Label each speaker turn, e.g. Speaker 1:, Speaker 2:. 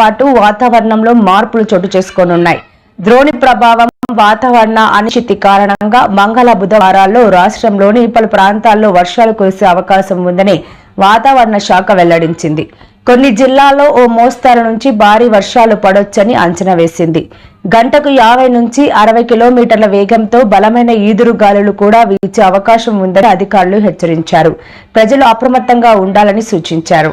Speaker 1: పాటు వాతావరణంలో మార్పులు చోటు చేసుకోనున్నాయి. ద్రోణి ప్రభావం వాతావరణ అనిశ్చితి కారణంగా మంగళ బుధవారాల్లో రాష్ట్రంలోని పలు ప్రాంతాల్లో వర్షాలు కురిసే అవకాశం ఉందని వాతావరణ శాఖ వెల్లడించింది. కొన్ని జిల్లాల్లో ఓ మోస్తారు నుంచి భారీ వర్షాలు పడొచ్చని అంచనా వేసింది. గంటకు యాభై నుంచి అరవై కిలోమీటర్ల వేగంతో బలమైన ఈదురు గాలులు కూడా వీచే అవకాశం ఉందని అధికారులు హెచ్చరించారు. ప్రజలు అప్రమత్తంగా ఉండాలని సూచించారు.